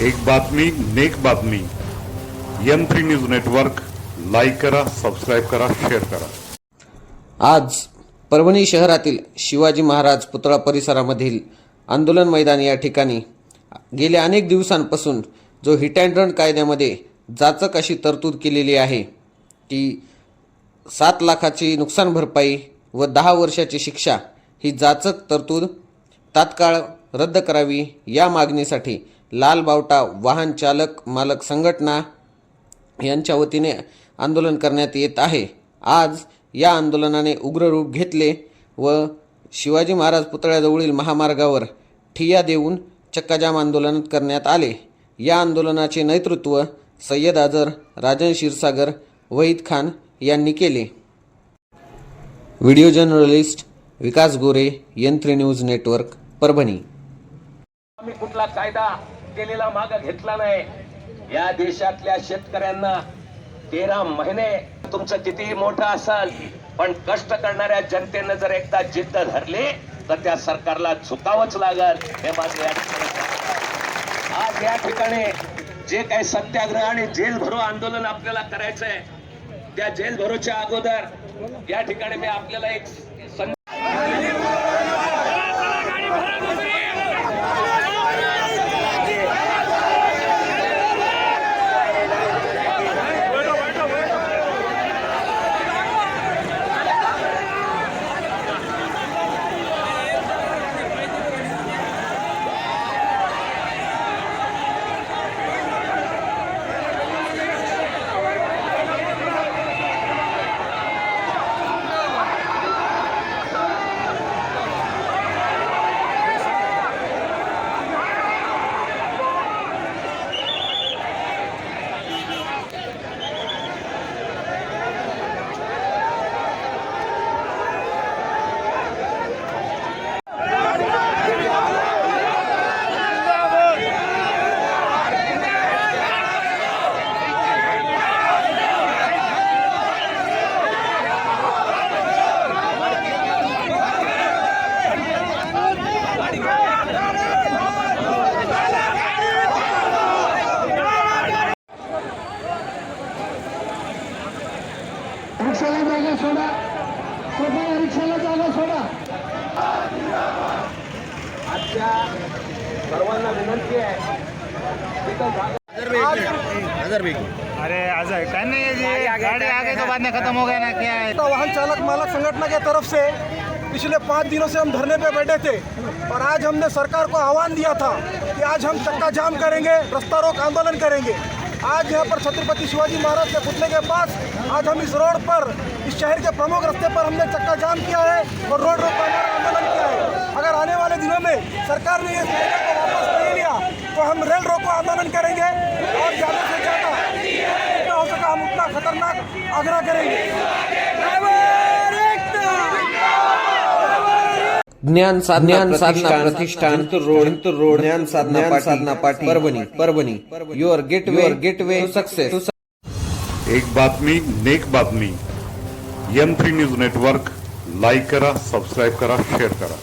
एक बातमी नेक बातमी. M three news network like करा सबस्क्राईब करा शेअर करा. आज परभणी शहरातील शिवाजी महाराज पुतळा परिसरामधील आंदोलन मैदान या ठिकाणी गेल्या अनेक दिवसांपासून जो हिट अँड रन कायद्यामध्ये जाचक अशी तरतूद केलेली आहे की सात लाखाची नुकसान भरपाई व दहा वर्षाची शिक्षा ही जाचक तरतूद तात्काळ रद्द करावी या मागणीसाठी लाल बावटा वाहन चालक मालक संघटना यांच्या वतीने आंदोलन करण्यात येत आहे. आज या आंदोलनाने उग्र रूप घेतले व शिवाजी महाराज पुतळ्याजवळील महामार्गावर ठिय्या देऊन चक्काजाम आंदोलन करण्यात आले. या आंदोलनाचे नेतृत्व सय्यद आझर राजन क्षीरसागर वहीद खान यांनी केले. व्हिडिओ जर्नलिस्ट विकास गोरे यंत्र न्यूज नेटवर्क परभणी. आम्ही कुठला कायदा केलेला माग घेतला नाही. या देशातल्या शेतकऱ्यांना तेरा महिने तुमचं कितीही मोठं असाल पण कष्ट करणाऱ्या जनतेनं जर एकदा जिद्द धरली तर त्या सरकारला झुकावंच लागल. हे माझं या ठिकाणी आज या ठिकाणी जे काही सत्याग्रह आणि जेल भरो आंदोलन आपल्याला करायचंय त्या जेल भरोच्या अगोदर या ठिकाणी मी आपल्याला एक आजच्या सर्वांना विनंती आहे. अरे ऐसा है। नहीं है जी। गाड़ी आ गई तो बाद में खत्म हो गया ना क्या है? तो वाहन चालक मालक संगठन के तरफ़ से पिछले पाँच दिनों से हम धरने पे बैठे थे और आज हमने सरकार को आह्वान दिया था कि आज हम चक्का जाम करेंगे रास्ता रोक आंदोलन करेंगे। आज यहाँ पर छत्रपति शिवाजी महाराज के पुतले के पास आज हम इस रोड पर इस शहर के प्रमुख रास्ते पर हमने चक्का जाम किया है और रोड रोक आंदोलन किया अगर आने वाले दिनों में सरकार ने इस निर्णय को वापस नहीं लिया तो हम रेल रोको आंदोलन करेंगे और ज़्यादा से ज़्यादा जितना हो सका हम उतना खतरनाक आग्रह करेंगे। ज्ञान साधना साधना प्रतिष्ठान रोड रोड ज्ञान साधना साधना पाठी Parbhani Parbhani your get your get way success एक बातमी नेक बातमी। M three news network like करा सबस्क्राईब करा शेअर करा।